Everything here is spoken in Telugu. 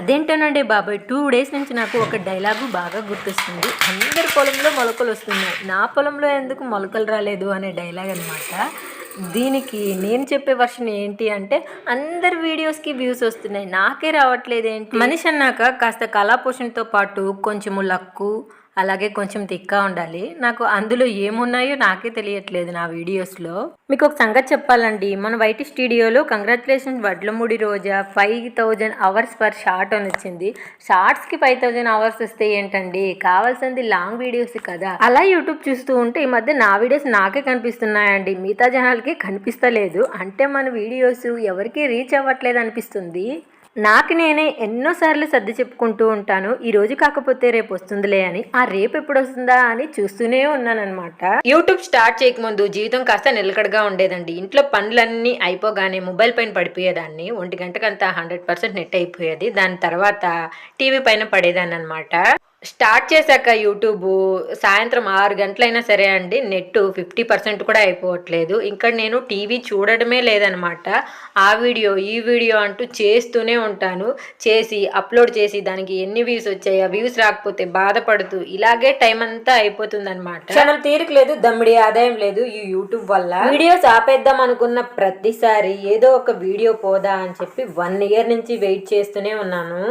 అదేంటోనండి బాబాయ్ టూ డేస్ నుంచి నాకు ఒక డైలాగు బాగా గుర్తొస్తుంది. అందరి పొలంలో మొలకలు వస్తున్నాయి. నా పొలంలో ఎందుకు మొలకలు రాలేదు అనే డైలాగ్ అనమాట దీనికి నేను చెప్పే వర్షన్ ఏంటి అంటే అందరి వీడియోస్కి వ్యూస్ వస్తున్నాయి. నాకే రావట్లేదు ఏంటి? మనిషి అన్నాక కాస్త కళాపోషణతో పాటు కొంచెము లక్కు అలాగే కొంచెం తిక్కా ఉండాలి. నాకు అందులో ఏమున్నాయో నాకే తెలియట్లేదు నా వీడియోస్లో. మీకు ఒక సంగతి చెప్పాలండి. మన వైటి స్టూడియోలో congratulation Vadlamudi Roja five thousand hours per short అని వచ్చింది. షార్ట్స్కి ఫైవ్ థౌజండ్ అవర్స్ వస్తే ఏంటండి? కావాల్సింది లాంగ్ వీడియోస్ కదా. అలా యూట్యూబ్ చూస్తూ ఉంటే ఈ మధ్య నా వీడియోస్ నాకే కనిపిస్తున్నాయండి. మిగతా జనాలకి కనిపిస్తలేదు. అంటే మన వీడియోస్ ఎవరికి రీచ్ అవ్వట్లేదు అనిపిస్తుంది. నాకు నేనే ఎన్నోసార్లు సర్ది చెప్పుకుంటూ ఉంటాను ఈ రోజు కాకపోతే రేపు వస్తుందిలే అని. ఆ రేపు ఎప్పుడు వస్తుందా అని చూస్తూనే ఉన్నానన్నమాట. యూట్యూబ్ స్టార్ట్ చేయకముందు జీవితం కాస్త నిలకడగా ఉండేదండి. ఇంట్లో పనులన్నీ అయిపోగానే మొబైల్ పైన పడిపోయేదాన్ని. ఒంటి గంటకంతా హండ్రెడ్ పర్సెంట్ నెట్ అయిపోయేది. దాని తర్వాత టీవీ పైన పడేదాన్ని అనమాట స్టార్ట్ చేశాక యూట్యూబ్ సాయంత్రం ఆరు గంటలైనా సరే అండి నెట్ ఫిఫ్టీ పర్సెంట్ కూడా అయిపోవట్లేదు. ఇంకా నేను టీవీ చూడడమే లేదనమాట. ఆ వీడియో ఈ వీడియో అంటూ చేస్తూనే ఉంటాను. చేసి అప్లోడ్ చేసి దానికి ఎన్ని వ్యూస్ వచ్చాయి ఆ వ్యూస్ రాకపోతే బాధపడుతూ ఇలాగే టైం అంతా అయిపోతుంది అనమాట ఛానల్ తీరిక లేదు దమ్మిడి ఆదాయం లేదు ఈ యూట్యూబ్ వల్ల. వీడియోస్ ఆపేద్దాం అనుకున్న ప్రతిసారి ఏదో ఒక వీడియో పోదా అని చెప్పి వన్ ఇయర్ నుంచి వెయిట్ చేస్తూనే ఉన్నాను.